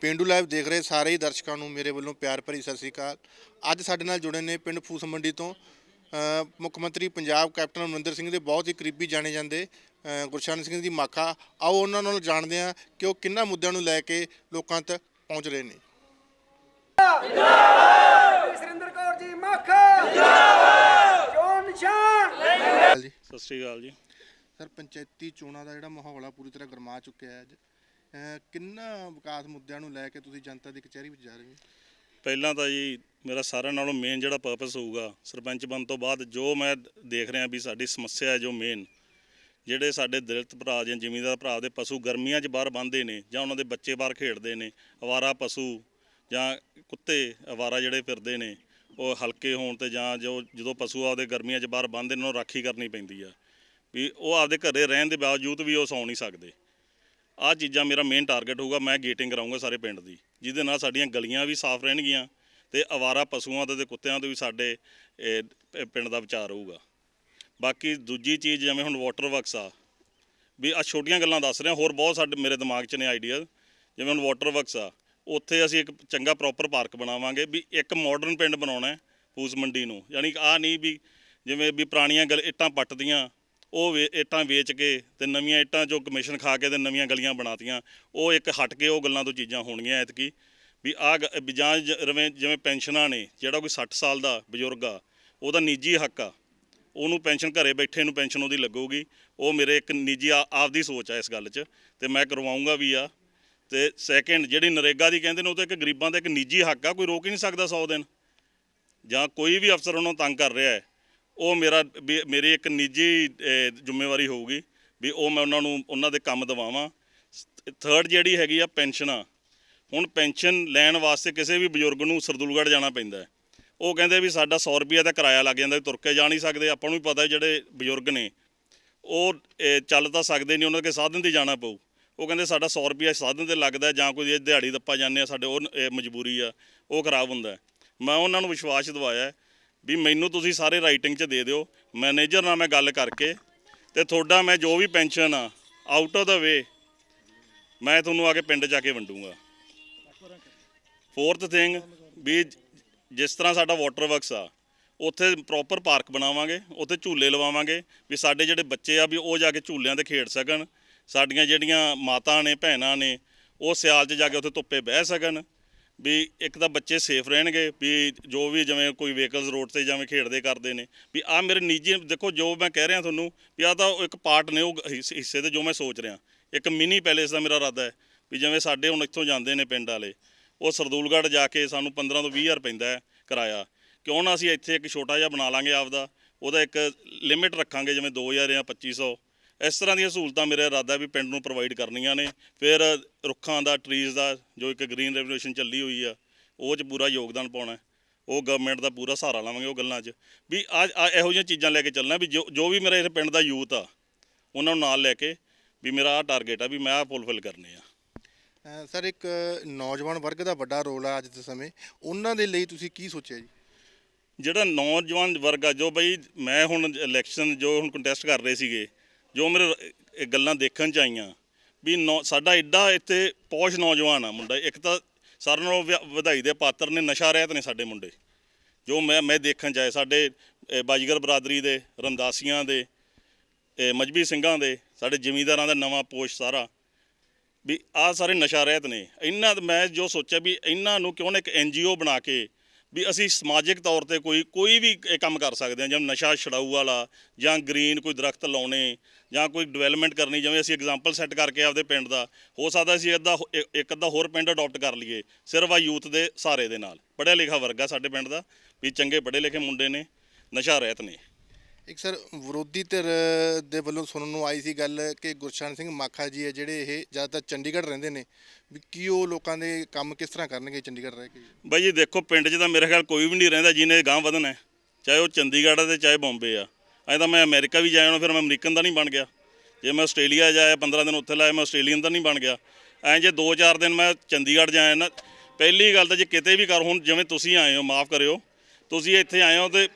ਪਿੰਡੂ live ਦੇਖ ਰਹੇ ਸਾਰੇ ਹੀ ਦਰਸ਼ਕਾਂ ਨੂੰ ਮੇਰੇ ਵੱਲੋਂ ਪਿਆਰ ਭਰੀ ਸਤਿ ਸ੍ਰੀ ਅਕਾਲ। ਅੱਜ ਸਾਡੇ ਨਾਲ ਜੁੜੇ ਨੇ ਪਿੰਡ ਫੂਸ ਮੰਡੀ ਤੋਂ ਮੁੱਖ ਮੰਤਰੀ ਪੰਜਾਬ ਕੈਪਟਨ ਅਮਰਿੰਦਰ ਸਿੰਘ ਦੇ ਬਹੁਤ ਹੀ ਕਰੀਬੀ ਜਾਣੇ ਜਾਂਦੇ ਗੁਰਸ਼ਰਨ ਸਿੰਘ ਦੀ ਮਾਖਾ। ਆਓ ਉਹਨਾਂ ਨਾਲ ਜਾਣਦੇ ਹਾਂ ਕਿ ਉਹ ਕਿੰਨਾ ਮੁੱਦਿਆਂ ਨੂੰ ਲੈ ਕੇ ਲੋਕਾਂ ਤੱਕ ਪਹੁੰਚ ਰਹੇ ਨੇ। ਸੁਰਿੰਦਰ ਕੌਰ ਜੀ ਮੱਖਾ! ਜਿੰਦਾਬਾਦ! ਚੋਣ ਨਿਸ਼ਾਨ? ਜੀ। ਸਤਿ ਸ਼੍ਰੀ ਅਕਾਲ ਜੀ। ਸਰ ਪੰਚਾਇਤੀ ਚੋਣਾਂ ਦਾ ਜਿਹੜਾ ਮਾਹੌਲ ਆ ਪੂਰੀ ਤਰ੍ਹਾਂ ਗਰਮਾ ਚੁੱਕਿਆ ਹੈ ਅੱਜ। ਕਿੰਨਾ ਵਿਕਾਸ ਮੁੱਦਿਆਂ ਨੂੰ ਲੈ ਕੇ ਤੁਸੀਂ ਜਨਤਾ ਦੀ ਕਚਹਿਰੀ ਵਿੱਚ ਜਾ ਰਹੇ ਹੋ? ਪਹਿਲਾਂ ਤਾਂ ਜੀ ਮੇਰਾ ਸਾਰਿਆਂ ਨਾਲੋਂ ਮੇਨ ਜਿਹੜਾ ਪਰਪਸ ਹੋਊਗਾ, ਸਰਪੰਚ ਬਣ ਤੋਂ ਬਾਅਦ ਜੋ ਮੈਂ ਦੇਖ ਰਿਹਾ ਵੀ ਸਾਡੀ ਸਮੱਸਿਆ ਹੈ ਜੋ ਮੇਨ ਜਿਹੜੇ ਸਾਡੇ ਦਲਿਤ ਭਰਾ ਜਾਂ ਜ਼ਿਮੀਂਦਾਰ ਭਰਾ ਦੇ ਪਸ਼ੂ ਗਰਮੀਆਂ 'ਚ ਬਾਹਰ ਬੰਨ੍ਹਦੇ ਨੇ ਜਾਂ ਉਹਨਾਂ ਦੇ ਬੱਚੇ ਬਾਹਰ ਖੇਡਦੇ ਨੇ, ਅਵਾਰਾ ਪਸ਼ੂ ਜਾਂ ਕੁੱਤੇ ਅਵਾਰਾ ਜਿਹੜੇ ਫਿਰਦੇ ਨੇ, ਉਹ ਹਲਕੇ ਹੋਣ ਤੇ ਜਾਂ ਜੋ ਜਦੋਂ ਪਸ਼ੂ ਆਪਦੇ ਗਰਮੀਆਂ 'ਚ ਬਾਹਰ ਬੰਨ੍ਹਦੇ ਨੇ, ਉਹਨਾਂ ਰਾਖੀ ਕਰਨੀ ਪੈਂਦੀ ਆ। ਵੀ ਉਹ ਆਪਦੇ ਘਰੇ ਰਹਿਣ ਦੇ ਬਾਵਜੂਦ ਵੀ ਉਹ ਸੌ ਨਹੀਂ ਸਕਦੇ। ਆਹ ਚੀਜ਼ਾਂ ਮੇਰਾ ਮੇਨ ਟਾਰਗੇਟ ਹੋਊਗਾ, ਮੈਂ ਗੇਟਿੰਗ ਕਰਾਉਂਗਾ ਸਾਰੇ ਪਿੰਡ ਦੀ। ਜਿਹਦੇ ਨਾਲ ਸਾਡੀਆਂ ਗਲੀਆਂ ਵੀ ਸਾਫ਼ ਰਹਿਣਗੀਆਂ ਤੇ ਅਵਾਰਾ ਪਸ਼ੂਆਂ ਦੇ ਤੇ ਕੁੱਤਿਆਂ ਤੋਂ ਵੀ ਸਾਡੇ ਪਿੰਡ ਦਾ ਵਿਚਾਰ ਹੋਊਗਾ। ਬਾਕੀ ਦੂਜੀ ਚੀਜ਼ ਜਿਵੇਂ ਹੁਣ ਵਾਟਰ ਵਰਕਸ ਆ, ਵੀ ਆ ਛੋਟੀਆਂ ਗੱਲਾਂ ਦੱਸ ਰਿਹਾ, ਹੋਰ ਬਹੁਤ ਸਾਡੇ, ਮੇਰੇ ਦਿਮਾਗ 'ਚ ਨੇ ਆਈਡੀਆ ਜਿਵੇਂ ਹੁਣ ਵਾਟਰ ਵਰਕਸ ਆ, ਉੱਥੇ ਅਸੀਂ ਇੱਕ ਚੰਗਾ ਪ੍ਰੋਪਰ ਪਾਰਕ ਬਣਾਵਾਂਗੇ, ਵੀ ਇੱਕ ਮਾਡਰਨ ਪਿੰਡ ਬਣਾਉਣਾ ਹੈ ਫੂਸ ਮੰਡੀ ਨੂੰ। ਯਾਨੀ ਕਿ ਆ ਨਹੀਂ ਵੀ ਜਿਵੇਂ ਵੀ ਪੁਰਾਣੀਆਂ ਗਲ, ਇੱਟਾਂ ਪੱਟਦੀਆਂ ਉਹ ਵੇ- ਇੱਟਾਂ ਵੇਚ ਕੇ ਤੇ ਨਵੀਆਂ ਇੱਟਾਂ ਜੋ ਕਮਿਸ਼ਨ ਖਾ ਕੇ ਤੇ ਨਵੀਆਂ ਗਲੀਆਂ ਬਣਾਤੀਆਂ, ਉਹ ਇੱਕ ਹਟ ਕੇ ਉਹ ਗੱਲਾਂ ਤੋਂ ਚੀਜ਼ਾਂ ਹੋਣਗੀਆਂ ਐਤਕੀ। ਵੀ ਆ ਵੀ ਜਾਂ ਜ- ਰਵੇਂ ਜਿਵੇਂ ਪੈਨਸ਼ਨਾਂ ਨੇ, ਜਿਹੜਾ ਕੋਈ 60 ਸਾਲ ਦਾ ਬਜ਼ੁਰਗ ਆ, ਉਹਦਾ ਨਿੱਜੀ ਹੱਕ ਆ। ਉਹਨੂੰ ਪੈਨਸ਼ਨ ਘਰੇ ਬੈਠੇ ਨੂੰ ਪੈਨਸ਼ਨ ਉਹਦੀ ਲੱਗੂਗੀ। ਉਹ ਮੇਰੇ ਇੱਕ ਨਿੱਜੀ ਆ- ਆਪਦੀ ਸੋਚ ਆ ਇਸ ਗੱਲ 'ਚ ਤੇ ਮੈਂ ਕਰਵਾਉਂਗਾ ਵੀ ਆ। ਤੇ ਸੈਕਿੰਡ ਜਿਹੜੀ ਨਰੇਗਾ ਦੀ ਕਹਿੰਦੇ ਨੇ ਉਹ ਤਾਂ ਇੱਕ ਗਰੀਬਾਂ ਦਾ ਇੱਕ ਨਿੱਜੀ ਹੱਕ ਆ, ਕੋਈ ਰੋਕ ਹੀ ਨਹੀਂ ਸਕਦਾ 100 ਦਿਨ। ਜਾਂ ਕੋਈ ਵੀ ਅਫਸਰ ਉਹਨਾਂ ਨੂੰ ਤੰਗ ਕਰ ਰਿਹਾ ਹੈ। ਉਹ ਮੇਰਾ ਵੀ ਮੇਰੀ ਇੱਕ ਨਿੱਜੀ ਜ਼ਿੰਮੇਵਾਰੀ ਹੋਊਗੀ ਵੀ ਉਹ ਮੈਂ ਉਹਨਾਂ ਨੂੰ, ਉਹਨਾਂ ਦੇ ਕੰਮ ਦਵਾਵਾਂ। ਥਰਡ ਜਿਹੜੀ ਹੈਗੀ ਆ, ਪੈਨਸ਼ਨਾਂ। ਹੁਣ ਪੈਨਸ਼ਨ ਲੈਣ ਵਾਸਤੇ ਕਿਸੇ ਵੀ ਬਜ਼ੁਰਗ ਨੂੰ ਸਰਦੂਲਗੜ੍ਹ ਜਾਣਾ ਪੈਂਦਾ ਹੈ। ਉਹ ਕਹਿੰਦੇ ਵੀ ਸਾਡਾ 100 ਰੁਪਿਆ ਦਾ ਕਿਰਾਇਆ ਲੱਗ ਜਾਂਦਾ, ਤੁਰ ਕੇ ਜਾ ਨਹੀਂ ਸਕਦੇ। ਆਪਾਂ ਨੂੰ ਵੀ ਪਤਾ ਜਿਹੜੇ ਬਜ਼ੁਰਗ ਨੇ, ਉਹ ਚੱਲ ਤਾਂ ਸਕਦੇ ਨਹੀਂ, ਉਹਨਾਂ ਦੇ ਸਾਧਨ ਤੇ ਜਾਣਾ ਪਊ। ਉਹ ਕਹਿੰਦੇ ਸਾਡਾ 100 ਰੁਪਿਆ ਸਾਧਨ ਤੇ ਲੱਗਦਾ ਜਾਂ ਕੋਈ ਦਿਹਾੜੀ ਦੱਪਾ ਜਾਂਦੇ ਆ, ਸਾਡੇ ਉਹ ਮਜਬੂਰੀ ਆ, ਉਹ ਖਰਾਬ ਹੁੰਦਾ ਮੈਂ ਉਹਨਾਂ ਨੂੰ ਵਿਸ਼ਵਾਸ ਦਿਵਾਇਆ ਵੀ ਮੈਨੂੰ ਤੁਸੀਂ ਸਾਰੇ ਰਾਈਟਿੰਗ 'ਚ ਦੇ ਦਿਓ ਮੈਨੇਜਰ ਨਾਲ ਮੈਂ ਗੱਲ ਕਰਕੇ ਤੇ ਤੁਹਾਡਾ ਮੈਂ ਜੋ ਵੀ ਪੈਨਸ਼ਨ ਆ ਆਊਟ ਆਫ ਦਾ ਵੇ ਮੈਂ ਤੁਹਾਨੂੰ ਆ ਕੇ ਪਿੰਡ ਜਾ ਕੇ ਵੰਡੂੰਗਾ। ਫੋਰਥ ਥਿੰਗ ਵੀ ਜਿਸ ਤਰ੍ਹਾਂ ਸਾਡਾ ਵਾਟਰ ਵਰਕਸ ਆ, ਉੱਥੇ ਪ੍ਰੋਪਰ ਪਾਰਕ ਬਣਾਵਾਂਗੇ, ਉੱਥੇ ਝੂਲੇ ਲਵਾਵਾਂਗੇ, ਵੀ ਸਾਡੇ ਜਿਹੜੇ ਬੱਚੇ ਆ, ਵੀ ਉਹ ਜਾ ਕੇ ਝੂਲਿਆਂ ਤੇ ਖੇਡ ਸਕਣ, ਸਾਡੀਆਂ ਜਿਹੜੀਆਂ ਮਾਤਾ ਨੇ, ਭੈਣਾਂ ਨੇ, ਉਹ ਸਿਆਲ 'ਚ ਜਾ ਕੇ ਉੱਥੇ ਧੁੱਪੇ ਬਹਿ ਸਕਣ। ਵੀ ਇੱਕ ਤਾਂ ਬੱਚੇ ਸੇਫ ਰਹਿਣਗੇ ਵੀ ਜੋ ਵੀ ਜਿਵੇਂ ਕੋਈ ਵਹੀਕਲਸ ਰੋਡ ਤੇ ਜਿਵੇਂ ਖੇਡਦੇ ਕਰਦੇ ਨੇ, ਵੀ ਆ ਮੇਰੇ ਨਿੱਜੀ ਦੇਖੋ ਜੋ ਮੈਂ ਕਹਿ ਰਿਹਾ ਤੁਹਾਨੂੰ ਵੀ ਆ ਤਾਂ ਇੱਕ ਪਾਰਟ ਨੇ ਉਹ ਹਿੱਸ- ਹਿੱਸੇ ਤੇ ਜੋ ਮੈਂ ਸੋਚ ਰਿਹਾ। ਇੱਕ ਮਿਨੀ ਪੈਲੇਸ ਦਾ ਮੇਰਾ ਇਰਾਦਾ ਹੈ ਵੀ ਜਿਵੇਂ ਸਾਡੇ ਹੁਣ ਇੱਥੋਂ ਜਾਂਦੇ ਨੇ ਪਿੰਡ ਵਾਲੇ, ਉਹ ਸਰਦੂਲਗੜ੍ਹ ਜਾ ਕੇ ਸਾਨੂੰ 15 ਤੋਂ 20000 ਪੈਂਦਾ ਹੈ ਕਿਰਾਇਆ। ਕਿਉਂ ਨਾ ਅਸੀਂ ਇੱਥੇ ਇੱਕ ਛੋਟਾ ਜਿਹਾ ਬਣਾ ਲਾਂਗੇ ਆਪਦਾ, ਉਹਦਾ ਇੱਕ ਲਿਮਿਟ ਰੱਖਾਂਗੇ ਜਿਵੇਂ 2000 ਜਾਂ 2500 ਇਸ ਤਰ੍ਹਾਂ ਦੀਆਂ ਸਹੂਲਤਾਂ ਮੇਰੇ ਇਰਾਦਾ ਵੀ ਪਿੰਡ ਨੂੰ ਪ੍ਰੋਵਾਈਡ ਕਰਨੀਆਂ ਨੇ। ਫਿਰ ਰੁੱਖਾਂ ਦਾ ਟਰੀਜ਼ ਦਾ ਜੋ ਇੱਕ ਗ੍ਰੀਨ ਰੈਵੋਲੂਸ਼ਨ ਚੱਲੀ ਹੋਈ ਆ ਉਹ 'ਚ ਪੂਰਾ ਯੋਗਦਾਨ ਪਾਉਣਾ। ਉਹ ਗਵਰਨਮੈਂਟ ਦਾ ਪੂਰਾ ਸਹਾਰਾ ਲਾਵਾਂਗੇ ਉਹ ਗੱਲਾਂ 'ਚ। ਵੀ ਆ ਇਹੋ ਜਿਹੀਆਂ ਚੀਜ਼ਾਂ ਲੈ ਕੇ ਚੱਲਣਾ ਵੀ ਜੋ ਜੋ ਵੀ ਮੇਰੇ ਇਸ ਪਿੰਡ ਦਾ ਯੂਥ ਆ ਉਹਨਾਂ ਨੂੰ ਨਾਲ ਲੈ ਕੇ ਵੀ ਮੇਰਾ ਆ ਟਾਰਗੇਟ ਆ ਵੀ ਮੈਂ ਆ ਫੁੱਲਫਿਲ ਕਰਨੇ ਆ। ਸਰ ਇੱਕ ਨੌਜਵਾਨ ਵਰਗ ਦਾ ਵੱਡਾ ਰੋਲ ਆ ਅੱਜ ਦੇ ਸਮੇਂ। ਉਹਨਾਂ ਦੇ ਲਈ ਤੁਸੀਂ ਕੀ ਸੋਚਿਆ ਜੀ? ਜਿਹੜਾ ਨੌਜਵਾਨ ਵਰਗ ਆ ਜੋ ਬਈ ਮੈਂ ਹੁਣ ਇਲੈਕਸ਼ਨ ਜੋ ਹੁਣ ਕੰਟੈਸਟ ਕਰ ਰਹੇ ਸੀਗੇ ਜੋ ਮੇਰੇ ਗੱਲਾਂ ਦੇਖਣ ਚ ਆਈਆਂ, ਵੀ ਨੌ- ਸਾਡਾ ਐਡਾ ਇੱਥੇ ਪੌਸ਼ ਨੌਜਵਾਨ ਆ ਮੁੰਡਾ, ਇੱਕ ਤਾਂ ਸਾਰਿਆਂ ਨਾਲੋਂ ਵਿ- ਵਧਾਈ ਦੇ ਪਾਤਰ ਨੇ, ਨਸ਼ਾ ਰਹਿਤ ਨੇ ਸਾਡੇ ਮੁੰਡੇ। ਜੋ ਮੈਂ ਮੈਂ ਦੇਖਣ ਚ ਆਏ ਸਾਡੇ ਬਾਜੀਗਰ ਬਰਾਦਰੀ ਦੇ, ਰਮਦਾਸੀਆਂ ਦੇ ਮਜਬੀ ਸਿੰਘਾਂ ਦੇ, ਸਾਡੇ ਜ਼ਿਮੀਂਦਾਰਾਂ ਦਾ ਨਵਾਂ ਪੋਸ਼ ਸਾਰਾ, ਵੀ ਆਹ ਸਾਰੇ ਨਸ਼ਾ ਰਹਿਤ ਨੇ। ਇਹਨਾਂ ਮੈਂ ਜੋ ਸੋਚਿਆ ਵੀ ਇਹਨਾਂ ਨੂੰ ਕਿਉਂ ਨਾ ਇੱਕ ਐਨਜੀਓ ਬਣਾ ਕੇ ਵੀ ਅਸੀਂ ਸਮਾਜਿਕ ਤੌਰ ਤੇ ਕੋਈ ਕੋਈ ਵੀ ਇਹ ਕੰਮ ਕਰ ਸਕਦੇ ਹਾਂ, ਜਿਵੇਂ ਨਸ਼ਾ ਛਡਾਊ ਵਾਲਾ ਜਾਂ ਗ੍ਰੀਨ ਕੋਈ ਦਰਖਤ ਲਾਉਣੇ ਜਾਂ ਕੋਈ ਡਿਵੈਲਪਮੈਂਟ ਕਰਨੀ, ਜਿਵੇਂ ਅਸੀਂ ਐਗਜ਼ਾਮਪਲ ਸੈੱਟ ਕਰਕੇ ਆਪਦੇ ਪਿੰਡ ਦਾ, ਹੋ ਸਕਦਾ ਅਸੀਂ ਅੱਧਾ ਇੱਕ ਅੱਧਾ ਹੋਰ ਪਿੰਡ ਅਡਾਪਟ ਕਰ ਲਈਏ, ਸਿਰਫ ਆ ਯੂਥ ਦੇ ਸਹਾਰੇ ਦੇ ਨਾਲ। ਪੜ੍ਹਿਆ ਲਿਖਿਆ ਵਰਗਾ ਸਾਡੇ ਪਿੰਡ ਦਾ, ਵੀ ਚੰਗੇ ਪੜ੍ਹੇ ਲਿਖੇ ਮੁੰਡੇ ਨੇ, ਨਸ਼ਾ ਰਹਿਤ ਨੇ। ਇੱਕ ਸਰ, ਵਿਰੋਧੀ ਧਿਰ ਦੇ ਵੱਲੋਂ ਸੁਣਨ ਨੂੰ ਆਈ ਸੀ ਗੱਲ ਕਿ ਗੁਰਸ਼ਰਨ ਸਿੰਘ ਮਾਖਾ ਜੀ ਹੈ ਜਿਹੜੇ ਇਹ ਜ਼ਿਆਦਾਤਰ ਚੰਡੀਗੜ੍ਹ ਰਹਿੰਦੇ ਨੇ। ਵੀ ਕੀ ਉਹ ਲੋਕਾਂ ਦੇ ਕੰਮ ਕਿਸ ਤਰ੍ਹਾਂ ਕਰਨਗੇ ਚੰਡੀਗੜ੍ਹ ਰਹਿ ਕੇ? ਬਾਈ ਜੀ ਦੇਖੋ, ਪਿੰਡ 'ਚ ਤਾਂ ਮੇਰੇ ਖਿਆਲ ਕੋਈ ਵੀ ਨਹੀਂ ਰਹਿੰਦਾ ਜਿਹਨੇ ਗਾਂ ਵਧਣਾ ਹੈ। ਚਾਹੇ ਉਹ ਚੰਡੀਗੜ੍ਹ ਆ ਤੇ ਚਾਹੇ ਬੰਬੇ ਆ। ਐਂ ਤਾਂ ਮੈਂ ਅਮਰੀਕਾ ਵੀ ਜਾਇਆ ਹੋਣਾ ਫਿਰ ਮੈਂ ਅਮਰੀਕਨ ਦਾ ਨਹੀਂ ਬਣ ਗਿਆ। ਜੇ ਮੈਂ ਆਸਟ੍ਰੇਲੀਆ ਜਾਇਆ 15 ਦਿਨ ਉੱਥੇ ਲਾਇਆ, ਮੈਂ ਆਸਟ੍ਰੇਲੀਅਨ ਦਾ ਨਹੀਂ ਬਣ ਗਿਆ। ਐਂ ਜੇ 2-4 ਦਿਨ ਮੈਂ ਚੰਡੀਗੜ੍ਹ ਜਾਇਆ ਨਾ, ਪਹਿਲੀ ਗੱਲ ਤਾਂ ਜੇ ਕਿਤੇ ਵੀ ਕਰ, ਹੁਣ ਜਿਵੇਂ ਤੁਸੀਂ ਆਏ ਹੋ, ਮਾਫ ਕਰਿਓ। ਤੁਸੀਂ ਇੱਥੇ ਆਏ ਹੋ ਤੇ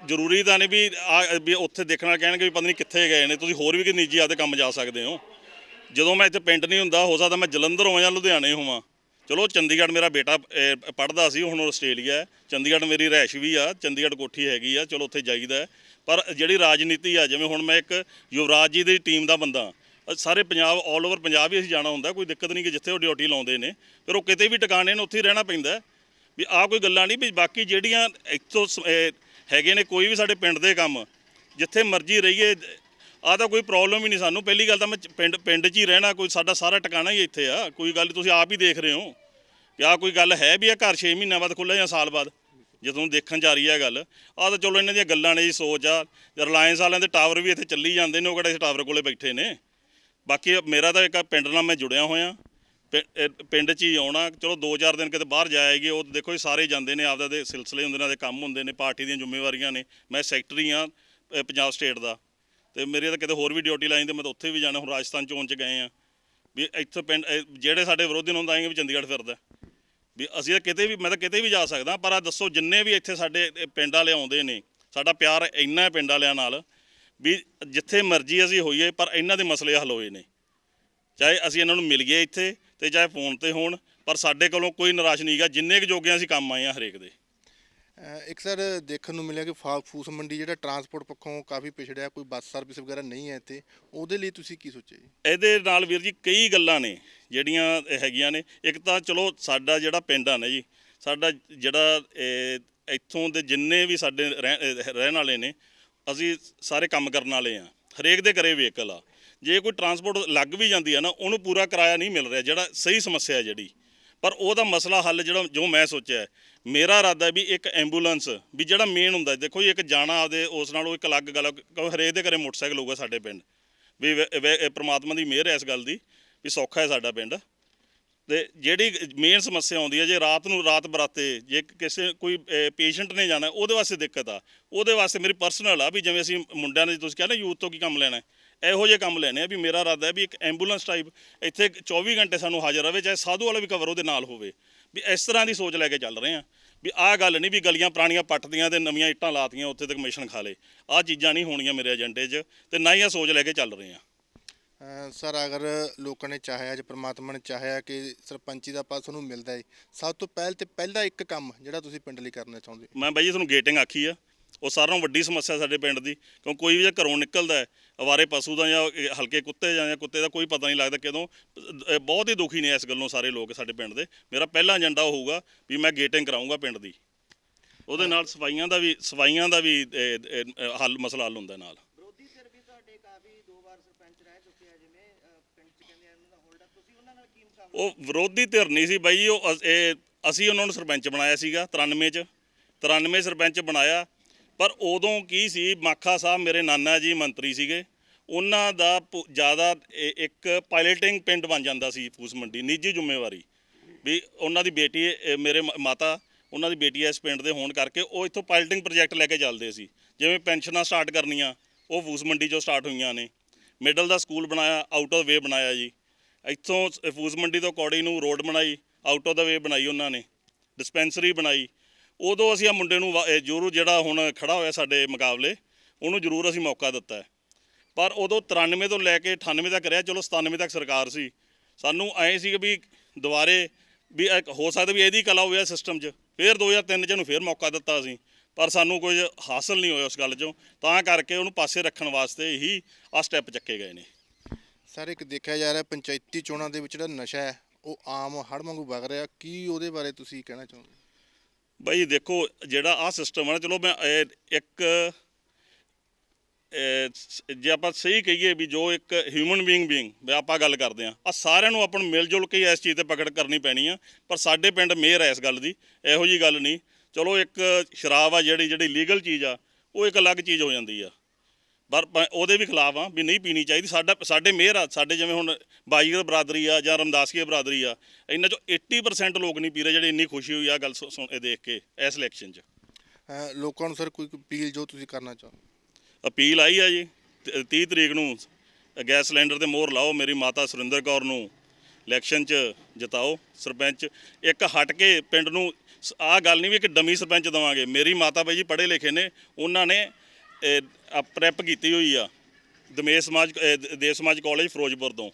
ਜ਼ਰੂਰੀ ਤਾਂ ਨਹੀਂ ਵੀ ਆ ਵੀ ਉੱਥੇ ਦੇਖਣਾ ਕਹਿਣਗੇ ਵੀ ਪਤਾ ਨਹੀਂ ਕਿੱਥੇ ਗਏ ਨੇ ਤੁਸੀਂ ਹੋਰ ਵੀ ਕਿ ਨਿੱਜੀ ਆਪਦੇ ਕੰਮ ਜਾ ਸਕਦੇ ਹੋ ਜਦੋਂ ਮੈਂ ਇੱਥੇ ਪਿੰਡ ਨਹੀਂ ਹੁੰਦਾ ਹੋ ਸਕਦਾ ਮੈਂ ਜਲੰਧਰ ਹੋਵਾਂ ਜਾਂ ਲੁਧਿਆਣੇ ਹੋਵਾਂ ਚਲੋ ਚੰਡੀਗੜ੍ਹ ਮੇਰਾ ਬੇਟਾ ਪੜ੍ਹਦਾ ਸੀ ਹੁਣ ਉਹ ਆਸਟ੍ਰੇਲੀਆ ਹੈ ਚੰਡੀਗੜ੍ਹ ਮੇਰੀ ਰਹਿਸ਼ ਵੀ ਆ ਚੰਡੀਗੜ੍ਹ ਕੋਠੀ ਹੈਗੀ ਆ ਚਲੋ ਉੱਥੇ ਜਾਈਦਾ ਹੈ। ਪਰ ਜਿਹੜੀ ਰਾਜਨੀਤੀ ਆ ਜਿਵੇਂ ਹੁਣ ਮੈਂ ਇੱਕ ਯੁਵਰਾਜ ਜੀ ਦੀ ਟੀਮ ਦਾ ਬੰਦਾ ਅ, ਸਾਰੇ ਪੰਜਾਬ 올 ਓਵਰ ਪੰਜਾਬ ਹੀ ਅਸੀਂ ਜਾਣਾ ਹੁੰਦਾ ਕੋਈ ਦਿੱਕਤ ਨਹੀਂ ਕਿ ਜਿੱਥੇ ਉਹ ਡਿਊਟੀ ਲਾਉਂਦੇ ਨੇ ਫਿਰ ਉਹ ਕਿਤੇ ਵੀ ਟਿਕਾਣੇ ਨੇ ਉੱਥੇ ਹੀ ਰਹਿਣਾ ਪੈਂਦਾ ਹੈ। ਵੀ ਆਹ ਕੋਈ ਗੱਲਾਂ ਨਹੀਂ ਵੀ ਬਾਕੀ ਜਿਹੜੀਆਂ ਇੱਥੋਂ ਸ- ਇਹ ਹੈਗੇ ਨੇ ਕੋਈ ਵੀ ਸਾਡੇ ਪਿੰਡ ਦੇ ਕੰਮ, ਜਿੱਥੇ ਮਰਜ਼ੀ ਰਹੀਏ, ਆਹ ਤਾਂ ਕੋਈ ਪ੍ਰੋਬਲਮ ਹੀ ਨਹੀਂ ਸਾਨੂੰ। ਪਹਿਲੀ ਗੱਲ ਤਾਂ ਮੈਂ ਪਿੰਡ ਪਿੰਡ 'ਚ ਹੀ ਰਹਿਣਾ, ਕੋਈ ਸਾਡਾ ਸਾਰਾ ਟਿਕਾਣਾ ਹੀ ਇੱਥੇ ਆ। ਕੋਈ ਗੱਲ ਤੁਸੀਂ ਆਪ ਹੀ ਦੇਖ ਰਹੇ ਹੋ। ਕਿ ਆਹ ਕੋਈ ਗੱਲ ਹੈ ਵੀ ਆ ਘਰ 6 ਮਹੀਨਿਆਂ ਬਾਅਦ ਖੁੱਲ੍ਹਾ ਜਾਂ ਸਾਲ ਬਾਅਦ ਜਦੋਂ ਦੇਖਣ ਜਾ ਰਹੀ ਹੈ ਗੱਲ। ਆਹ ਤਾਂ ਚਲੋ ਇਹਨਾਂ ਦੀਆਂ ਗੱਲਾਂ ਨੇ ਜੀ, ਸੋਚ ਆ। ਰਿਲਾਇੰਸ ਵਾਲਿਆਂ ਦੇ ਟਾਵਰ ਵੀ ਇੱਥੇ ਚੱਲੀ ਜਾਂਦੇ ਨੇ, ਉਹ ਕਿਹੜਾ ਇਸ ਟਾਵਰ ਕੋਲੇ ਬੈਠੇ ਨੇ। ਬਾਕੀ ਮੇਰਾ ਤਾਂ ਇੱਕ ਪਿੰਡ ਨਾਲ ਮੈਂ ਜੁੜਿਆ ਹੋਇਆ। ਪਿੰਡ 'ਚ ਹੀ ਆਉਣਾ, ਚਲੋ 2-4 ਦਿਨ ਕਿਤੇ ਬਾਹਰ ਜਾਏਗੀ ਉਹ ਦੇਖੋ ਜੀ ਸਾਰੇ ਜਾਂਦੇ ਨੇ, ਆਪਦਾ ਦੇ ਸਿਲਸਿਲੇ ਹੁੰਦੇ ਨੇ ਦੇ ਕੰਮ ਹੁੰਦੇ ਨੇ, ਪਾਰਟੀ ਦੀਆਂ ਜ਼ਿੰਮੇਵਾਰੀਆਂ ਨੇ, ਮੈਂ ਸੈਕਟਰੀ ਆ ਪੰਜਾਬ ਸਟੇਟ ਦਾ, ਤੇ ਮੇਰੀ ਤਾਂ ਕਿਤੇ ਹੋਰ ਵੀ ਡਿਊਟੀ ਲਾਈਨ ਤੇ ਮੈਂ ਤਾਂ ਉੱਥੇ ਵੀ ਜਾਣਾ, ਹੁਣ ਰਾਜਸਥਾਨ ਚੋਣ 'ਚ ਗਏ ਆ ਵੀ ਇੱਥੇ ਪਿੰਡ ਜਿਹੜੇ ਸਾਡੇ ਵਿਰੋਧੀ ਨੂੰ ਹੁੰਦਾ ਆਏਗੇ ਵੀ ਚੰਡੀਗੜ੍ਹ ਫਿਰਦਾ, ਵੀ ਅਸੀਂ ਤਾਂ ਕਿਤੇ ਵੀ, ਮੈਂ ਤਾਂ ਕਿਤੇ ਵੀ ਜਾ ਸਕਦਾ, ਪਰ ਆ ਦੱਸੋ ਜਿੰਨੇ ਵੀ ਇੱਥੇ ਸਾਡੇ ਪਿੰਡ ਵਾਲੇ ਆਉਂਦੇ ਨੇ, ਸਾਡਾ ਪਿਆਰ ਇੰਨਾ ਹੈ ਪਿੰਡ ਵਾਲਿਆਂ ਨਾਲ, ਵੀ ਜਿੱਥੇ ਮਰਜ਼ੀ ਅਸੀਂ ਹੋਈਏ, ਪਰ ਇਹਨਾਂ ਦੇ ਮਸਲੇ ਹੱਲ ਹੋਏ ਨੇ, ਚਾਹੇ ਅਸੀਂ ਇਹਨਾਂ ਨੂੰ ਮਿਲ ਗਏ ਇੱਥੇ ਤੇ ਚਾਹੇ ਫੋਨ ਤੇ ਹੋਣ ਪਰ ਸਾਡੇ ਕੋਲੋਂ ਕੋਈ ਨਿਰਾਸ਼ ਨਹੀਂ ਗਾ ਜਿੰਨੇ ਕੁ ਜੋਗੇ ਅਸੀਂ ਕੰਮ ਆਏ ਆ ਹਰੇਕ ਦੇ। ਇੱਕ ਸਰ ਦੇਖਣ ਨੂੰ ਮਿਲਿਆ ਕਿ ਫਾ- ਫੂਸ ਮੰਡੀ ਜਿਹੜਾ ਟਰਾਂਸਪੋਰਟ ਪੱਖੋਂ ਕਾਫੀ ਪਿਛੜਿਆ ਕੋਈ ਬੱਸ ਸਰਵਿਸ ਵਗੈਰਾ ਨਹੀਂ ਹੈ ਇੱਥੇ। ਉਹਦੇ ਲਈ ਤੁਸੀਂ ਕੀ ਸੋਚਿਆ ਜੀ? ਇਹਦੇ ਨਾਲ ਵੀਰ ਜੀ ਕਈ ਗੱਲਾਂ ਨੇ ਜਿਹੜੀਆਂ ਹੈਗੀਆਂ ਨੇ। ਇੱਕ ਤਾਂ ਚਲੋ ਸਾਡਾ ਜਿਹੜਾ ਪਿੰਡ ਆ ਨਾ ਜੀ ਸਾਡਾ ਜਿਹੜਾ ਇੱਥੋਂ ਦੇ ਜਿੰਨੇ ਵੀ ਸਾਡੇ ਰਹਿਣ ਵਾਲੇ ਨੇ ਅਸੀਂ ਸਾਰੇ ਕੰਮ ਕਰਨ ਵਾਲੇ ਆ। ਹਰੇਕ ਦੇ ਘਰੇ ਵਹੀਕਲ ਆ। ਜੇ ਕੋਈ ਟਰਾਂਸਪੋਰਟ ਲੱਗ ਵੀ ਜਾਂਦੀ ਆ ਨਾ ਉਹਨੂੰ ਪੂਰਾ ਕਿਰਾਇਆ ਨਹੀਂ ਮਿਲ ਰਿਹਾ ਜਿਹੜਾ ਸਹੀ ਸਮੱਸਿਆ ਹੈ ਜਿਹੜੀ। ਪਰ ਉਹਦਾ ਮਸਲਾ ਹੱਲ ਜਿਹੜਾ ਜੋ ਮੈਂ ਸੋਚਿਆ ਮੇਰਾ ਇਰਾਦਾ ਹੈ ਵੀ ਇੱਕ ਐਂਬੂਲੈਂਸ ਵੀ ਜਿਹੜਾ ਮੇਨ ਹੁੰਦਾ ਦੇਖੋ ਜੀ ਇੱਕ ਜਾਣਾ ਆਪਦੇ ਉਸ ਨਾਲ ਉਹ ਇੱਕ ਅਲੱਗ ਗੱਲ ਆ, ਕਿਉਂਕਿ ਹਰੇਕ ਦੇ ਘਰੇ ਮੋਟਰਸਾਈਕਲ ਹੋਊਗਾ ਸਾਡੇ ਪਿੰਡ। ਵੀ ਵੈ- ਪ੍ਰਮਾਤਮਾ ਦੀ ਮਿਹਰ ਹੈ ਇਸ ਗੱਲ ਦੀ ਵੀ ਸੌਖਾ ਹੈ ਸਾਡਾ ਪਿੰਡ। ਤੇ ਜਿਹੜੀ ਮੇਨ ਸਮੱਸਿਆ ਆਉਂਦੀ ਹੈ ਜੇ ਰਾਤ ਨੂੰ ਰਾਤ ਬਰਾਤੇ ਜੇ ਕਿਸੇ ਕੋਈ ਪੇਸ਼ੈਂਟ ਨੇ ਜਾਣਾ ਉਹਦੇ ਵਾਸਤੇ ਦਿੱਕਤ ਆ। ਉਹਦੇ ਵਾਸਤੇ ਮੇਰੀ ਪਰਸਨਲ ਆ ਵੀ ਜਿਵੇਂ ਅਸੀਂ ਮੁੰਡਿਆਂ ਨੇ ਤੁਸੀਂ ਕਹਿੰਦੇ ਯੂਥ ਤੋਂ ਕੀ ਕੰਮ ਲੈਣਾ ਇਹੋ ਜਿਹੇ ਕੰਮ ਲੈਣੇ ਆ ਵੀ ਮੇਰਾ ਇਰਾਦਾ ਹੈ ਵੀ ਇੱਕ ਐਂਬੂਲੈਂਸ ਟਾਈਪ ਇੱਥੇ 24 ਘੰਟੇ ਸਾਨੂੰ ਹਾਜ਼ਰ ਰਵੇ ਚਾਹੇ ਸਾਧੂ ਵਾਲਾ ਵੀ ਕਵਰ ਉਹਦੇ ਨਾਲ ਹੋਵੇ। ਵੀ ਇਸ ਤਰ੍ਹਾਂ ਦੀ ਸੋਚ ਲੈ ਕੇ ਚੱਲ ਰਹੇ ਆ। ਵੀ ਆਹ ਗੱਲ ਨਹੀਂ ਵੀ ਗਲੀਆਂ ਪੁਰਾਣੀਆਂ ਪੱਟਦੀਆਂ ਤੇ ਨਵੀਆਂ ਇੱਟਾਂ ਲਾਤੀਆਂ ਉੱਥੇ ਤੇ ਕਮਿਸ਼ਨ ਖਾ ਲੇ। ਆਹ ਚੀਜ਼ਾਂ ਨਹੀਂ ਹੋਣੀਆਂ ਮੇਰੇ ਏਜੰਡੇ 'ਚ ਤੇ ਨਾ ਹੀ ਇਹ ਸੋਚ ਲੈ ਕੇ ਚੱਲ ਰਹੇ ਆ। ਸਰ ਅਗਰ ਲੋਕਾਂ ਨੇ ਚਾਹਿਆ ਜੇ ਪ੍ਰਮਾਤਮਾ ਨੇ ਚਾਹਿਆ ਕਿ ਸਰਪੰਚੀ ਦਾ ਪਦ ਤੁਹਾਨੂੰ ਮਿਲਦਾ ਹੈ ਸਭ ਤੋਂ ਪਹਿਲ ਤੇ ਪਹਿਲਾ ਇੱਕ ਕੰਮ ਜਿਹੜਾ ਤੁਸੀਂ ਪਿੰਡ ਲਈ ਕਰਨਾ ਚਾਹੁੰਦੇ ਹੋ? ਮੈਂ ਬਾਈ ਜੀ ਤੁਹਾਨੂੰ ਗੇਟਿੰਗ ਆਖੀ ਆ। ਉਹ ਸਾਰਿਆਂ ਨਾਲੋਂ ਵੱਡੀ ਸਮੱਸਿਆ ਸਾਡੇ ਪਿੰਡ ਦੀ ਕਿਉਂ ਕੋਈ ਵੀ ਜੇ ਘਰੋਂ ਨਿਕਲਦਾ ਹੈ ਅਵਾਰੇ ਪਸ਼ੂ ਦਾ ਜਾਂ ਹਲਕੇ ਕੁੱਤੇ ਜਾਂ ਕੁੱਤੇ ਦਾ ਕੋਈ ਪਤਾ ਨਹੀਂ ਲੱਗਦਾ ਕਦੋਂ ਬਹੁਤ ਹੀ ਦੁਖੀ ਨੇ ਇਸ ਗੱਲੋਂ ਸਾਰੇ ਲੋਕ ਸਾਡੇ ਪਿੰਡ ਦੇ। ਮੇਰਾ ਪਹਿਲਾ ਏਜੰਡਾ ਹੋਊਗਾ ਵੀ ਮੈਂ ਗੇਟਿੰਗ ਕਰਾਊਂਗਾ ਪਿੰਡ ਦੀ। ਉਹਦੇ ਨਾਲ ਸਫਾਈਆਂ ਦਾ ਵੀ ਸਫਾਈਆਂ ਦਾ ਵੀ ਹੱਲ ਮਸਲਾ ਹੱਲ ਹੁੰਦਾ ਨਾਲ। ਵਿਰੋਧੀ ਧਿਰ ਵੀ ਤੁਹਾਡੇ ਕਾਫੀ ਦੋ ਵਾਰ ਸਰਪੰਚ ਰਹਿ ਚੁੱਕੇ ਆ ਜਿਵੇਂ ਅਹ, ਪਿੰਡ ਚ ਕਹਿੰਦੇ ਆ ਇਹਨਾਂ ਦਾ ਹੋਲਡ ਅਪ ਤੁਸੀਂ ਉਹਨਾਂ ਨਾਲ ਕੀ ਮੁਕਾਬਲਾ ਉਹ ਵਿਰੋਧੀ ਧਿਰ ਨਹੀਂ ਸੀ ਬਾਈ ਉਹ ਅਸੀਂ ਉਹਨਾਂ ਨੂੰ ਸਰਪੰਚ ਬਣਾਇਆ ਸੀਗਾ 93 ਚ। 93 ਸਰਪੰਚ ਬਣਾਇਆ ਪਰ ਉਦੋਂ ਕੀ ਸੀ? ਮਾਖਾ ਸਾਹਿਬ ਮੇਰੇ ਨਾਨਾ ਜੀ ਮੰਤਰੀ ਸੀਗੇ। ਉਹਨਾਂ ਦਾ ਪੁ- ਜ਼ਿਆਦਾ ਇੱਕ ਪਾਇਲਟਿੰਗ ਪਿੰਡ ਬਣ ਜਾਂਦਾ ਸੀ ਫੂਸ ਮੰਡੀ, ਨਿੱਜੀ ਜ਼ਿੰਮੇਵਾਰੀ। ਵੀ ਉਹਨਾਂ ਦੀ ਬੇਟੀ ਮੇਰੇ ਮ- ਮਾਤਾ, ਉਹਨਾਂ ਦੀ ਬੇਟੀ ਇਸ ਪਿੰਡ ਦੇ ਹੋਣ ਕਰਕੇ ਉਹ ਇੱਥੋਂ ਪਾਇਲਟਿੰਗ ਪ੍ਰੋਜੈਕਟ ਲੈ ਕੇ ਚੱਲਦੇ ਸੀ। ਜਿਵੇਂ ਪੈਨਸ਼ਨਾਂ ਸਟਾਰਟ ਕਰਨੀਆਂ, ਉਹ ਫੂਸ ਮੰਡੀ ਚੋਂ ਸਟਾਰਟ ਹੋਈਆਂ ਨੇ। ਮਿਡਲ ਦਾ ਸਕੂਲ ਬਣਾਇਆ ਆਊਟ ਆਫ ਵੇ ਬਣਾਇਆ ਜੀ। ਇੱਥੋਂ ਫੂਸ ਮੰਡੀ ਤੋਂ ਕੌੜੀ ਨੂੰ ਰੋਡ ਬਣਾਈ ਆਊਟ ਆਫ ਦਾ ਵੇ ਬਣਾਈ ਉਹਨਾਂ ਨੇ। ਡਿਸਪੈਂਸਰੀ ਬਣਾਈ ਉਦੋਂ ਅਸੀਂ ਆ ਮੁੰਡੇ ਨੂੰ ਵਾ- ਜ਼ਰੂਰ ਜਿਹੜਾ ਹੁਣ ਖੜਾ ਹੋਇਆ ਸਾਡੇ ਮੁਕਾਬਲੇ, ਉਹਨੂੰ ਜ਼ਰੂਰ ਅਸੀਂ ਮੌਕਾ ਦਿੱਤਾ ਪਰ ਉਦੋਂ 93 ਤੋਂ ਲੈ ਕੇ 98 ਤੱਕ ਰਿਹਾ, ਚਲੋ 97 ਤੱਕ ਸਰਕਾਰ ਸੀ। ਸਾਨੂੰ ਐਂ ਸੀ ਕਿ ਵੀ ਦੁਬਾਰੇ ਵੀ ਹੋ ਸਕਦਾ ਵੀ ਇਹਦੀ ਕਲਾ ਹੋਵੇ ਸਿਸਟਮ 'ਚ। ਫਿਰ 2003 ਚ ਇਹਨੂੰ ਫਿਰ ਮੌਕਾ ਦਿੱਤਾ ਅਸੀਂ। ਪਰ ਸਾਨੂੰ ਕੁਝ ਹਾਸਲ ਨਹੀਂ ਹੋਇਆ ਉਸ ਗੱਲ 'ਚੋਂ। ਤਾਂ ਕਰਕੇ ਉਹਨੂੰ ਪਾਸੇ ਰੱਖਣ ਵਾਸਤੇ ਹੀ ਆ ਸਟੈਪ ਚੱਕੇ ਗਏ ਨੇ। ਸਰ, ਇੱਕ ਦੇਖਿਆ ਜਾ ਰਿਹਾ, ਪੰਚਾਇਤੀ ਚੋਣਾਂ ਦੇ ਵਿੱਚ ਜਿਹੜਾ ਨਸ਼ਾ ਹੈ, ਉਹ ਆਮ ਹੜ ਵਾਂਗੂ ਵਗ ਰਿਹਾ। ਕੀ ਉਹਦੇ ਬਾਰੇ ਤੁਸੀਂ ਕਹਿਣਾ ਚਾਹੁੰਦੇ ਬਾਈ ਦੇਖੋ, ਜਿਹੜਾ ਆ ਸਿਸਟਮ ਹੈ ਨਾ, ਚਲੋ ਮੈਂ, ਇਹ ਇੱਕ ਜੇ ਆਪਾਂ ਸਹੀ ਕਹੀਏ ਵੀ ਜੋ ਇੱਕ ਹਿਊਮਨ ਬੀਇੰਗ ਬੀਇੰਗ ਵੀ ਆਪਾਂ ਗੱਲ ਕਰਦੇ ਆ ਆ ਸਾਰਿਆਂ ਨੂੰ ਆਪਾਂ ਨੂੰ ਮਿਲ ਜੁਲ ਕੇ ਇਸ ਚੀਜ਼ ਤੇ ਪਕੜ ਕਰਨੀ ਪੈਣੀ ਆ, ਪਰ ਸਾਡੇ ਪਿੰਡ ਮੇਅਰ ਹੈ ਇਸ ਗੱਲ ਦੀ, ਇਹੋ ਜੀ ਗੱਲ ਨਹੀਂ। ਚਲੋ ਇੱਕ ਸ਼ਰਾਬ ਆ ਜਿਹੜੀ ਜਿਹੜੀ ਲੀਗਲ ਚੀਜ਼ ਆ, ਉਹ ਇੱਕ ਅਲੱਗ ਚੀਜ਼ ਹੋ ਜਾਂਦੀ ਆ। ਪਰ ਉਹਦੇ ਵੀ ਖਿਲਾਫ ਆ ਵੀ ਨਹੀਂ ਪੀਣੀ ਚਾਹੀਦੀ। ਸਾਡਾ ਸਾਡੇ ਮੇਅਰ ਆ ਸਾਡੇ ਜਿਵੇਂ ਹੁਣ ਬਾਈਗਰ ਬਰਾਦਰੀ ਆ ਜਾਂ ਰਮਦਾਸੀਆ ਬਰਾਦਰੀ ਆ ਇਹਨਾਂ ਚੋਂ 80% ਲੋਕ ਨਹੀਂ ਪੀ ਰਹੇ ਜਿਹੜੇ ਇੰਨੀ ਖੁਸ਼ੀ ਹੋਈ ਆ ਗੱਲ ਸੁਣ ਇਹ ਦੇਖ ਕੇ ਇਸ ਇਲੈਕਸ਼ਨ 'ਚ। ਲੋਕਾਂ ਨੂੰ ਸਰ ਕੋਈ ਅਪੀਲ ਜੋ ਤੁਸੀਂ ਕਰਨਾ ਚਾਹੁੰਦੇ ਅਪੀਲ ਆਈ ਆ ਜੀ ਤ- 30 ਤਰੀਕ ਨੂੰ ਗੈਸ ਸਿਲੰਡਰ ਤੇ ਮੋਹਰ ਲਾਓ ਮੇਰੀ ਮਾਤਾ ਸੁਰਿੰਦਰ ਕੌਰ ਨੂੰ ਇਲੈਕਸ਼ਨ 'ਚ ਜਿਤਾਓ। ਸਰਪੰਚ ਇੱਕ ਹਟ ਕੇ ਪਿੰਡ ਨੂੰ ਆਹ ਗੱਲ ਨਹੀਂ ਵੀ ਇੱਕ ਡਮੀ ਸਰਪੰਚ ਦਵਾਂਗੇ। ਮੇਰੀ ਮਾਤਾ ਬਾਈ ਜੀ ਪੜ੍ਹੇ ਲਿਖੇ ਨੇ ਉਹਨਾਂ ਨੇ ਪ੍ਰੈਪ ਕੀਤੀ ਹੋਈ ਆ, ਦਮੇਸ਼ ਸਮਾਜ ਦੇਵ ਸਮਾਜ ਕਾਲਜ ਫਿਰੋਜ਼ਪੁਰ ਤੋਂ।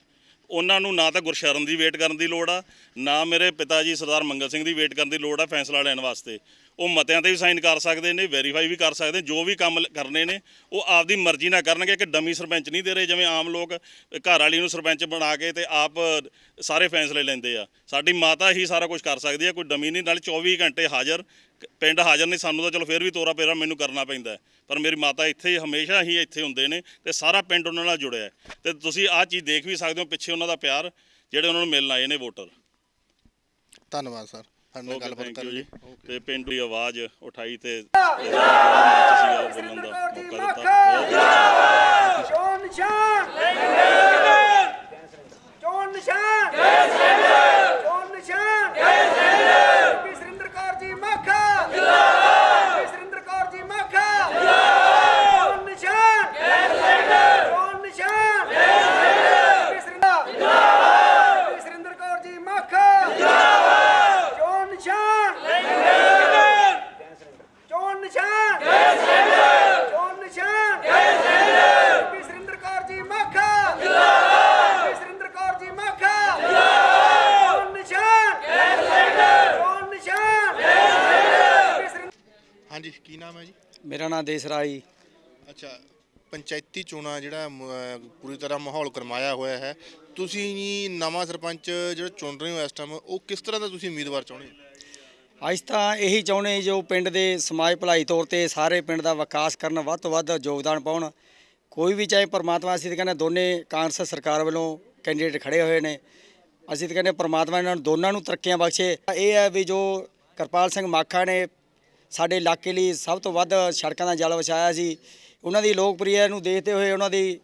ਉਹਨਾਂ ਨੂੰ ਨਾ ਤਾਂ ਗੁਰਸ਼ਰਨ ਦੀ ਵੇਟ ਕਰਨ ਦੀ ਲੋੜ ਆ, ਨਾ ਮੇਰੇ ਪਿਤਾ ਜੀ ਸਰਦਾਰ ਮੰਗਲ ਸਿੰਘ ਦੀ ਵੇਟ ਕਰਨ ਦੀ ਲੋੜ ਆ ਫੈਸਲਾ ਲੈਣ ਵਾਸਤੇ। ਉਹ ਮਤਿਆਂ ਤੇ ਵੀ ਸਾਈਨ ਕਰ ਸਕਦੇ ਨੇ ਵੈਰੀਫਾਈ ਵੀ ਕਰ ਸਕਦੇ, ਜੋ ਵੀ ਕੰਮ ਕਰਨੇ ਨੇ, ਉਹ ਆਪਦੀ ਮਰਜ਼ੀ ਨਾਲ ਕਰਨਗੇ, ਕਿ ਡਮੀ ਸਰਪੰਚ ਨਹੀਂ ਦੇ ਰਹੇ, ਜਿਵੇਂ ਆਮ ਲੋਕ ਘਰ ਵਾਲੀ ਨੂੰ ਸਰਪੰਚ ਬਣਾ ਕੇ ਤੇ ਆਪ ਸਾਰੇ ਫੈਸਲੇ ਲੈਂਦੇ ਆ। ਸਾਡੀ ਮਾਤਾ ਹੀ ਸਾਰਾ ਕੁਝ ਕਰ ਸਕਦੀ ਹੈ ਕੋਈ ਡਮੀ ਨਹੀਂ, ਨਾਲ 24 ਘੰਟੇ ਹਾਜ਼ਰ, ਪਿੰਡ ਹਾਜ਼ਰ ਨਹੀਂ ਸਾਨੂੰ ਤਾਂ ਚਲੋ ਫਿਰ ਵੀ ਤੋਰਾ ਪੇਰਾ ਮੈਨੂੰ ਕਰਨਾ ਪੈਂਦਾ ਪਰ ਮੇਰੀ ਮਾਤਾ ਇੱਥੇ ਹਮੇਸ਼ਾ ਹੀ ਇੱਥੇ ਹੁੰਦੇ ਨੇ ਤੇ ਸਾਰਾ ਪਿੰਡ ਉਹਨਾਂ ਨਾਲ ਜੁੜਿਆ ਹੈ। ਤੇ ਤੁਸੀਂ ਆਹ ਚੀਜ਼ ਦੇਖ ਵੀ ਸਕਦੇ ਹੋ, ਪਿੱਛੇ ਉਹਨਾਂ ਦਾ ਪਿਆਰ, ਜਿਹੜੇ ਉਹਨਾਂ ਨੂੰ ਮਿਲਣ ਆਏ ਨੇ ਵੋਟਰ। ਧੰਨਵਾਦ, ਸਰ। ਸਾਡੇ ਨਾਲ ਗੱਲਬਾਤ ਲਈ ਜੀ। ਤੇ ਪਿੰਡ ਦੀ ਆਵਾਜ਼ ਉਠਾਈ ਤੇ ਸੀਗਾ ਬੋਲਣ ਦਾ ਮੌਕਾ ਦਿੱਤਾ। ਬਹੁਤ ਚੋਣ ਨਿਸ਼ਾਨ ਚੋਣ ਨਿਸ਼ਾਨ ਚੋਣ ਨਿਸ਼ਾਨ ਬੀਬੀ ਸੁਰਿੰਦਰ ਕੌਰ ਜੀ ਮਾਖਾ ਬੀਬੀ ਸੁਰਿੰਦਰ ਕੌਰ ਜੀ ਮਾਖਾ ਚੋਣ ਨਿਸ਼ਾਨ ਚੋਣ ਨਿਸ਼ਾਨ ਬੀਬੀ ਸੁਰਿੰਦਰ ਬੀਬੀ ਸੁਰਿੰਦਰ ਕੌਰ ਜੀ ਮਾਖਾ ਚੋਣ ਨਿਸ਼ਾਨ ਚੋਣ ਨਿਸ਼ਾਨ ਚੋਣ ਨਿਸ਼ਾਨ ਬੀਬੀ ਸੁਰਿੰਦਰ ਕੌਰ ਜੀ ਮਾਖਾ ਬੀਬੀ ਸੁਰਿੰਦਰ ਕੌਰ ਜੀ ਮਾਖਾ ਚੋਣ ਨਿਸ਼ਾਨ ਚੋਣ ਨਿਸ਼ਾਨ ਬੀਬੀ ਸੁਰਿੰਦਰ ਹਾਂਜੀ ਕੀ ਨਾਮ ਹੈ ਜੀ ਮੇਰਾ ਨਾਮ ਦੇਸਰਾਈ ਅੱਛਾ ਪੰਚਾਇਤੀ ਚੋਣਾਂ ਜਿਹੜਾ ਮ- ਪੂਰੀ ਤਰ੍ਹਾਂ ਮਾਹੌਲ ਗਰਮਾਇਆ ਹੋਇਆ ਹੈ। ਤੁਸੀਂ ਜੀ ਨਵਾਂ ਸਰਪੰਚ ਜਿਹੜਾ ਚੁਣ ਰਹੇ ਹੋ ਇਸ ਟਾਈਮ ਉਹ ਕਿਸ ਤਰ੍ਹਾਂ ਦਾ ਤੁਸੀਂ ਉਮੀਦਵਾਰ ਚਾਹੁੰਦੇ ਹੋ? ਅੱਜ ਤਾਂ ਇਹੀ ਚਾਹੁੰਦੇ ਜੋ ਪਿੰਡ ਦੇ ਸਮਾਜ ਭਲਾਈ ਤੌਰ ਤੇ ਸਾਰੇ ਪਿੰਡ ਦਾ ਵਿਕਾਸ ਕਰਨ ਵੱਧ ਤੋਂ ਵੱਧ ਯੋਗਦਾਨ ਪਾਉਣ। ਕੋਈ ਵੀ ਚਾਹੇ ਪਰਮਾਤਮਾ ਅਸੀਂ ਤਾਂ ਕਹਿੰਦੇ ਦੋਨੇ ਕਾਂਗਰਸ ਸਰਕਾਰ ਵੱਲੋਂ ਕੈਂਡੀਡੇਟ ਖੜੇ ਹੋਏ ਨੇ। ਅਸੀਂ ਤਾਂ ਕਹਿੰਦੇ ਪਰਮਾਤਮਾ ਇਹਨਾਂ ਨੂੰ ਦੋਨਾਂ ਨੂੰ ਤਰੱਕੀਆਂ ਬਖਸ਼ੇ। ਇਹ ਹੈ ਵੀ ਜੋ ਕਿਰਪਾਲ ਸਿੰਘ ਮਾਖਾ ਨੇ ਸਾਡੇ ਇਲਾਕੇ ਲਈ ਸਭ ਤੋਂ ਵੱਧ ਸੜਕਾਂ ਦਾ ਜਲ ਵਿਛਾਇਆ ਸੀ। ਉਹਨਾਂ ਦੀ ਲੋਕਪ੍ਰਿਯਤਾ ਨੂੰ ਦੇਖਦੇ ਹੋਏ ਉਹਨਾਂ ਦੀ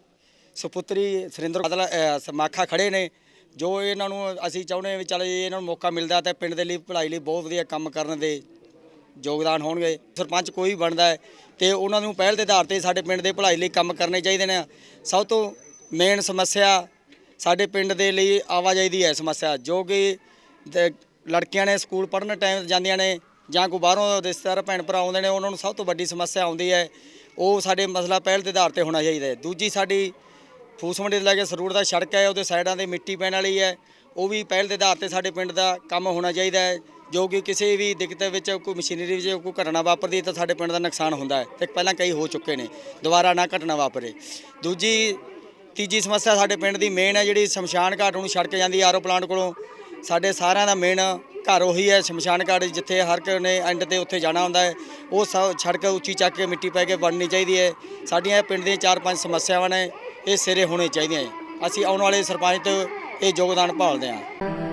ਸੁਪੁੱਤਰੀ ਸੁਰਿੰਦਰ ਬਾਦਲ ਅ, ਸਮਾਖਾ ਖੜੇ ਨੇ ਜੋ ਇਹਨਾਂ ਨੂੰ ਅਸੀਂ ਚਾਹੁੰਦੇ ਵੀ ਚੱਲ ਜੇ ਇਹਨਾਂ ਨੂੰ ਮੌਕਾ ਮਿਲਦਾ ਤਾਂ ਪਿੰਡ ਦੇ ਲਈ ਭਲਾਈ ਲਈ ਬਹੁਤ ਵਧੀਆ ਕੰਮ ਕਰਨ ਦੇ ਯੋਗਦਾਨ ਹੋਣਗੇ। ਸਰਪੰਚ ਕੋਈ ਬਣਦਾ ਹੈ ਤੇ ਉਹਨਾਂ ਨੂੰ ਪਹਿਲ ਦੇ ਆਧਾਰ ਤੇ ਸਾਡੇ ਪਿੰਡ ਦੇ ਭਲਾਈ ਲਈ ਕੰਮ ਕਰਨੇ ਚਾਹੀਦੇ ਨੇ। ਸਭ ਤੋਂ ਮੇਨ ਸਮੱਸਿਆ ਸਾਡੇ ਪਿੰਡ ਦੇ ਲਈ ਆਵਾਜਾਈ ਦੀ ਹੈ ਸਮੱਸਿਆ ਜੋ ਕਿ ਲੜਕੀਆਂ ਨੇ ਸਕੂਲ ਪੜ੍ਹਨ ਟਾਈਮ ਜਾਂਦੀਆਂ ਨੇ ਜਾਂ ਕੋਈ ਬਾਹਰੋਂ ਰਿਸ਼ਤੇਦਾਰ, ਭੈਣ ਭਰਾ ਆਉਂਦੇ ਨੇ, ਉਹਨਾਂ ਨੂੰ ਸਭ ਤੋਂ ਵੱਡੀ ਸਮੱਸਿਆ ਆਉਂਦੀ ਹੈ, ਉਹ ਸਾਡੇ ਮਸਲਾ ਪਹਿਲ ਦੇ ਆਧਾਰ ਤੇ ਹੋਣਾ ਚਾਹੀਦਾ ਹੈ। ਦੂਜੀ ਸਾਡੀ ਫੂਸ ਮੰਡੀ ਤੋਂ ਲੈ ਕੇ ਸਰੂੜ ਦਾ ਸੜਕ ਹੈ, ਉਹਦੇ ਸਾਈਡਾਂ ਤੇ ਮਿੱਟੀ ਪੈਣ ਵਾਲੀ ਹੈ, ਉਹ ਵੀ ਪਹਿਲ ਦੇ ਆਧਾਰ ਤੇ ਸਾਡੇ ਪਿੰਡ ਦਾ ਕੰਮ ਹੋਣਾ ਚਾਹੀਦਾ ਹੈ, ਜੋ ਕਿ ਕਿਸੇ ਵੀ ਦਿੱਕਤ ਵਿੱਚ ਕੋਈ ਮਸ਼ੀਨਰੀ ਵਿੱਚ ਕੋਈ ਘਟਨਾ ਵਾਪਰਦੀ ਤਾਂ ਸਾਡੇ ਪਿੰਡ ਦਾ ਨੁਕਸਾਨ ਹੁੰਦਾ ਹੈ, ਤੇ ਪਹਿਲਾਂ ਕਈ ਹੋ ਚੁੱਕੇ ਨੇ, ਦੁਬਾਰਾ ਨਾ ਘਟਨਾ ਵਾਪਰੇ। ਦੂਜੀ, ਤੀਜੀ ਸਮੱਸਿਆ ਸਾਡੇ ਪਿੰਡ ਦੀ ਮੇਨ ਹੈ ਜਿਹੜੀ ਸ਼ਮਸ਼ਾਨ ਘਾਟ ਨੂੰ ਛੜਕ ਜਾਂਦੀ ਆਰਓ ਪਲਾਂਟ ਕੋਲੋਂ ਸਾਡੇ ਸਾਰਿਆਂ ਦਾ ਮੇਨ ਘਰ ਉਹੀ ਹੈ, ਸ਼ਮਸ਼ਾਨ ਘਾਟ ਜਿੱਥੇ ਹਰ ਇੱਕ ਨੇ ਐਂਡ ਤੇ ਉੱਥੇ ਜਾਣਾ ਹੁੰਦਾ ਹੈ। ਉਹ ਸਭ ਸੜਕ ਉੱਚੀ ਚੱਕ ਕੇ ਮਿੱਟੀ ਪੈ ਕੇ ਬਣਨੀ ਚਾਹੀਦੀ ਹੈ। ਸਾਡੀਆਂ ਇਹ ਪਿੰਡ ਦੀਆਂ ਚਾਰ ਪੰਜ ਸਮੱਸਿਆਵਾਂ ਨੇ, ਇਹ ਸਿਰੇ ਹੋਣੇ ਚਾਹੀਦੀਆਂ ਹੈ। ਅਸੀਂ ਆਉਣ ਵਾਲੇ ਸਰਪੰਚ ਤੋਂ ਇਹ ਯੋਗਦਾਨ ਭਾਲਦੇ ਹਾਂ।